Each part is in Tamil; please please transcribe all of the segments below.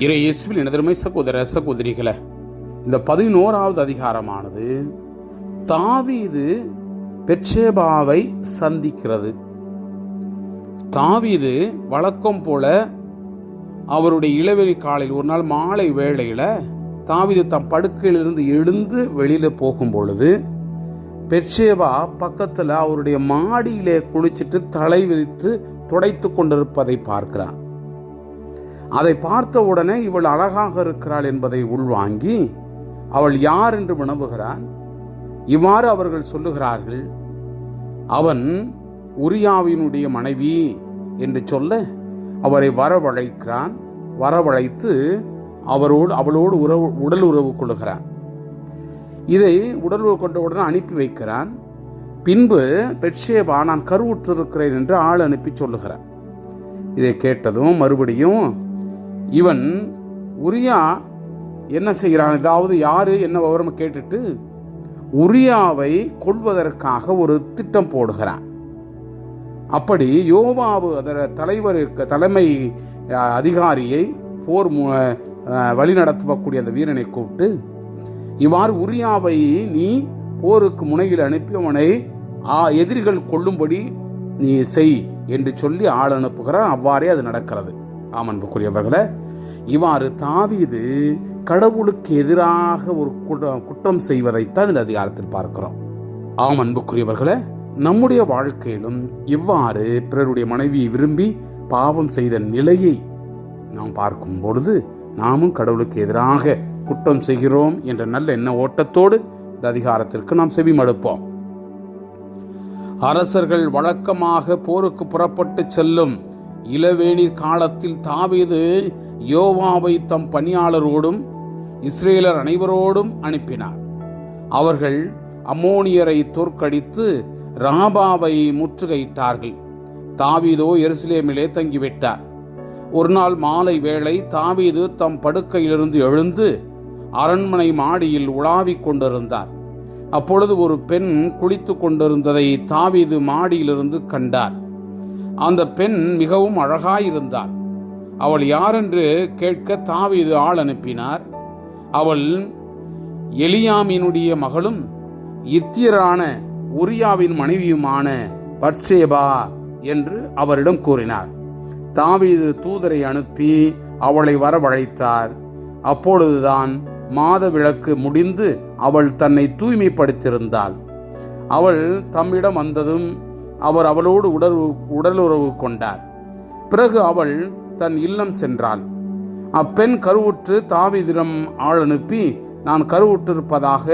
இறை இயேசுவில் எனதருமை சகோதர சகோதரிகளை இந்த பதினோராவது அதிகாரமானது தாவீது பெட்சேபாவை சந்திக்கிறது. தாவீது வழக்கம் போல அவருடைய இளவெளி காலையில் ஒரு நாள் மாலை வேளையில் தாவீது தம் படுக்கையிலிருந்து எழுந்து வெளியில் போகும் பொழுது பெட்சேபா பக்கத்தில் அவருடைய மாடியிலே குளிச்சிட்டு தலை விரித்து துடைத்து கொண்டிருப்பதை பார்க்கிறான் அதை பார்த்த உடனே இவள் அழகாக இருக்கிறாள் என்பதை உள்வாங்கி அவள் யார் என்று வினவுகிறான்? இவ்வாறு அவர்கள் சொல்லுகிறார்கள் அவன் உரியாவினுடைய மனைவி என்று சொல்ல அவரை வரவழைக்கிறான். வரவழைத்து அவரோடு அவளோடு உறவு உடல் உறவு கொள்ளுகிறான். இதை உடல் உறவு கொண்டவுடன் அனுப்பி வைக்கிறான். பின்பு பெட்ஷேபா நான் கருவுற்றிருக்கிறேன் என்று ஆள் அனுப்பி சொல்லுகிறான். இதை கேட்டதும் மறுபடியும் இவன் உரியா என்ன செய்கிறான்? ஏதாவது யாரு? என்ன விவரம் கேட்டுட்டு உரியாவை கொள்வதற்காக ஒரு திட்டம் போடுகிறான். அப்படி யோவாவு அதர தலைவர் தலைமை அதிகாரியை போர் மு- நடத்தக்கூடிய அந்த வீரனை கூப்பிட்டு இவ்வாறு உரியாவை நீ போருக்கு முனையில் அனுப்பி அவனை ஆ, எதிரிகள் கொள்ளும்படி நீ செய் என்று சொல்லி ஆள் அனுப்புகிறான். அவ்வாறே அது நடக்கிறது. ஆமன்புக்குரியவர்களை இவ்வாறு தாவீது கடவுளுக்கு எதிராக ஒரு குற்றம் குற்றம் செய்வதைத்தான் இந்த அதிகாரத்தில் பார்க்கிறோம். ஆம் அன்புக்குரியவர்களே நம்முடைய வாழ்க்கையிலும் இவ்வாறு பிறருடைய மனைவியை விரும்பி பாவம் செய்த நிலையை நாம் பார்க்கும் பொழுது நாமும் கடவுளுக்கு எதிராக குற்றம் செய்கிறோம் என்ற நல்ல எண்ண ஓட்டத்தோடு இந்த அதிகாரத்திற்கு நாம் செவி மடுப்போம் அரசர்கள் வழக்கமாக போருக்கு புறப்பட்டு செல்லும் இளவேணி காலத்தில் தாவீது யோவாவை தம் பணியாளரோடும் இஸ்ரேலர் அனைவரோடும் அனுப்பினார். அவர்கள் அம்மோனியரை தோற்கடித்து ராபாவை முற்றுகையிட்டார்கள். தாவீதோ எருசலேமிலே தங்கிவிட்டார். ஒரு நாள் மாலை வேளை தாவீது தம் படுக்கையிலிருந்து எழுந்து அரண்மனை மாடியில் உலாவிக் கொண்டிருந்தார். அப்பொழுது ஒரு பெண் குளித்து கொண்டிருந்ததை தாவீது மாடியிலிருந்து கண்டார். அந்த பெண் மிகவும் அழகாயிருந்தார். அவள் யாரென்று கேட்க தாவீது ஆள் அனுப்பினார். அவள் எலியாமினுடைய மகளும் இத்தியரான உரியாவின் மனைவியுமான பட்சேபா என்று அவரிடம் கூறினார். தாவீது தூதரை அனுப்பி அவளை வரவழைத்தார். அப்பொழுதுதான் மாத விளக்கு முடிந்து அவள் தன்னை தூய்மைப்படுத்தியிருந்தாள். அவள் தம்மிடம் வந்ததும் அவர் அவளோடு உடல் உடலுறவு கொண்டார். பிறகு அவள் தன் இல்லம் சென்றாள். அப்பெண் கருவுற்று தாவிதிடம் ஆள் அனுப்பி நான் கருவுற்றிருப்பதாக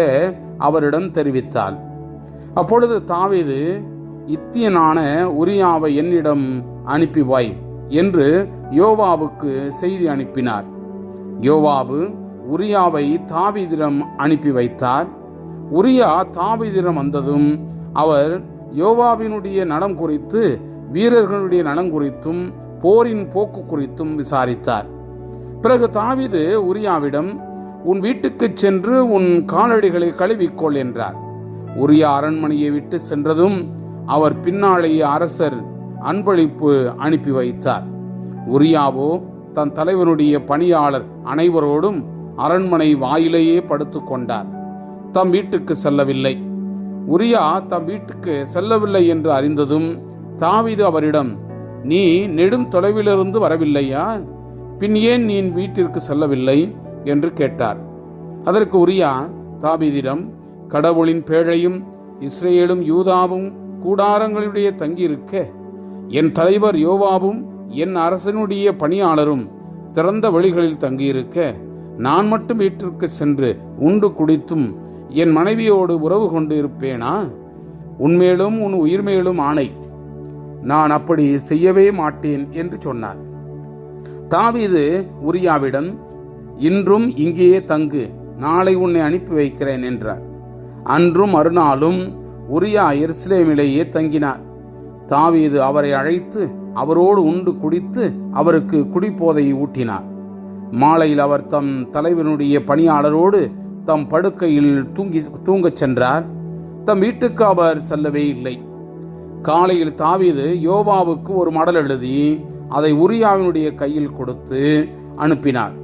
அவரிடம் தெரிவித்தாள். அப்பொழுது தாவிது இத்தியனான உரியாவை என்னிடம் அனுப்பி வை என்று யோவாவுக்கு செய்தி அனுப்பினார். யோவாபு உரியாவை தாவிதிரம் அனுப்பி வைத்தார். உரியா தாவீதிடம் வந்ததும் அவர் யோவாவினுடைய நலம் குறித்து வீரர்களுடைய நலம் குறித்தும் போரின் போக்கு குறித்தும் விசாரித்தார். பிறகு தாவிது உரியாவிடம் உன் வீட்டுக்குச் சென்று உன் காலடிகளை கழுவிக்கொள் என்றார். உரியா அரண்மனையை விட்டு சென்றதும் அவர் பின்னாலேயே அரசர் அன்பளிப்பு அனுப்பி வைத்தார். உரியாவோ தன் தலைவனுடைய பணியாளர் அனைவரோடும் அரண்மனை வாயிலேயே படுத்துக்கொண்டார் தம் வீட்டுக்கு செல்லவில்லை. உரியா தம் வீட்டுக்கு செல்லவில்லை என்று அறிந்ததும் தாவீது அவரிடம் நீ நெடும் தொலைவிலிருந்து வரவில்லையா? பின் ஏன் நீ வீட்டிற்கு செல்லவில்லை? என்று கேட்டார். அதற்கு உரியா தாபிதிடம் கடவுளின் பேழையும் இஸ்ரேலும் யூதாவும் கூடாரங்களிடையே தங்கியிருக்க என் தலைவர் யோவாவும் என் அரசனுடைய பணியாளரும் திறந்த வழிகளில் தங்கியிருக்க நான் மட்டும் வீட்டிற்கு சென்று உண்டு குடித்தும் என் மனைவியோடு உறவு கொண்டு இருப்பேனா உன்மேலும் உன் உயிர்மேலும் ஆணை. நான் அப்படி செய்யவே மாட்டேன் என்று சொன்னார். தாவீது உரியாவிடம் இன்றும் இங்கேயே தங்கு நாளை உன்னை அனுப்பி வைக்கிறேன் என்றார். அன்றும் மறுநாளும் உரியா எருசலேமிலேயே தங்கினார். தாவீது அவரை அழைத்து அவரோடு உண்டு குடித்து அவருக்கு குடிப்போதையை ஊட்டினார். மாலையில் அவர் தம் தலைவனுடைய பணியாளரோடு தம் படுக்கையில் தூங்கி தூங்கச் சென்றார். தம் வீட்டுக்கு அவர் செல்லவே இல்லை. காலையில் தாவீது யோவாவுக்கு ஒரு மடல் எழுதி அதை உரியாவினுடைய கையில் கொடுத்து அனுப்பினார்.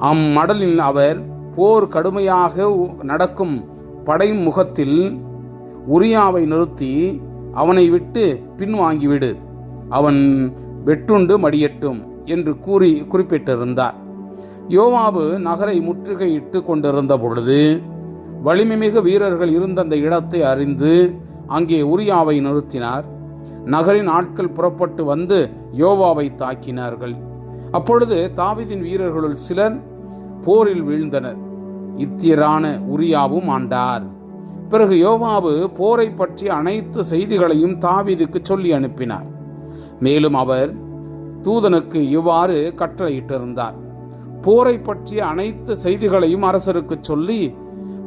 அம்மடலில் அவர் போர் கடுமையாக நடக்கும் படை முகத்தில் உரியாவை நிறுத்தி அவனை விட்டு பின்வாங்கிவிடு. அவன் வெற்றுண்டு மடியட்டும் என்று கூறி குறிப்பிட்டிருந்தார். யோவாபு நகரை முற்றுகையிட்டு கொண்டிருந்த பொழுது வலிமைமிகு வீரர்கள் இருந்த அந்த இடத்தை அறிந்து அங்கே உரியாவை நிறுத்தினார். நகரின் ஆட்கள் புறப்பட்டு வந்து யோவாவை தாக்கினார்கள். அப்பொழுது தாவீதின் வீரர்களுள் சிலர் போரில் வீழ்ந்தனர். இத்தியரான உரியாவும் ஆண்டார். பிறகு யோவாவு போரை பற்றி அனைத்து செய்திகளையும் தாவீதுக்கு சொல்லி அனுப்பினார். மேலும் அவர் தூதனுக்கு இவ்வாறு கட்டளையிட்டிருந்தார். போரை பற்றிய அனைத்து செய்திகளையும் அரசருக்கு சொல்லி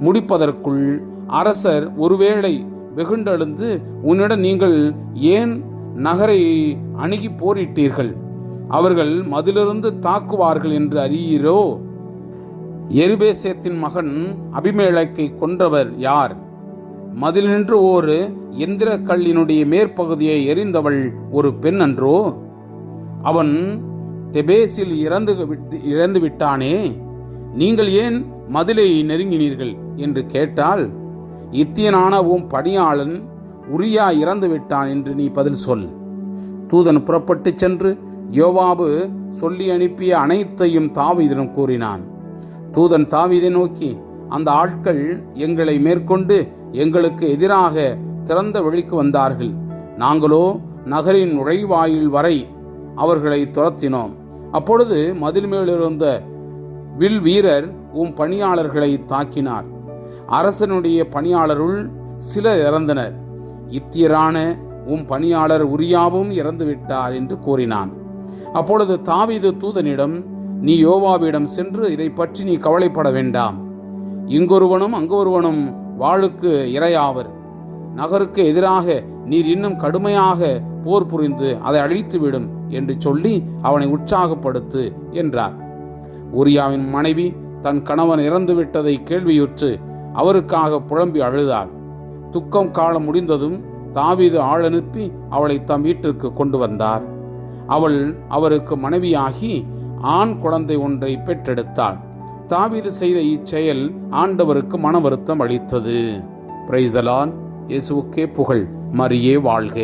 முடிப்பதற்குள் அரசர் ஒருவேளை வெகுண்டெழுந்து உன்னிடம் நீங்கள் ஏன் நகரை அணுகி போரிட்டீர்கள்? அவர்கள் மதிலிருந்து தாக்குவார்கள் என்று அறியீரோ? எருபேசேத்தின் மகன் அபிமேலக்கை கொன்றவர் யார்? மதிலின்று ஒரு எந்திர கல்லினுடைய மேற்பகுதியை எரிந்தவள் ஒரு பெண் அன்றோ? அவன் தெபேசில் இறந்து விட்டு இறந்து விட்டானே? நீங்கள் ஏன் மதிலை நெருங்கினீர்கள்? என்று கேட்டால் இத்தியனான உன் பணியாளன் உரியா இறந்து விட்டான் என்று நீ பதில் சொல். தூதன் புறப்பட்டு சென்று யோவாபு சொல்லி அனுப்பிய அனைத்தையும் தாவீதிடம் கூறினான். தூதன் தாவீதை நோக்கி அந்த ஆட்கள் எங்களை மேற்கொண்டு எங்களுக்கு எதிராக திறந்த வழிக்கு வந்தார்கள். நாங்களோ நகரின் நுழைவாயில் வரை அவர்களை துரத்தினோம். அப்பொழுது மதில் மேலிருந்த வில் வீரர் உம் பணியாளர்களை தாக்கினார். அரசனுடைய பணியாளருள் சிலர் இறந்தனர். இத்தியரான உம் பணியாளர் உரியாவும் இறந்துவிட்டார் என்று கூறினான். அப்பொழுது தாவீது தூதனிடம் நீ யோவாவிடம் சென்று இதை பற்றி நீ கவலைப்பட வேண்டாம். இங்கொருவனும் அங்கொருவனும் வாளுக்கு இரையாவர். நகருக்கு எதிராக நீர் இன்னும் கடுமையாக போர் புரிந்து அதை அழித்துவிடும் என்று சொல்லி அவனை உற்சாகப்படுத்து என்றார். உரியாவின் மனைவி தன் கணவன் இறந்துவிட்டதை கேள்வியுற்று அவருக்காக புலம்பி அழுதாள். துக்கம் காலம் முடிந்ததும் தாவீது ஆளனுப்பி அவளை தம் வீட்டிற்கு கொண்டு வந்தார். அவள் அவருக்கு மனைவியாகி ஆண் குழந்தை ஒன்றை பெற்றெடுத்தாள். தாவீது செய்த இச்செயல் ஆண்டவருக்கு மன வருத்தம் அளித்தது பிரைசலான் இயேசுக்கே புகழ். மரியே வாழ்க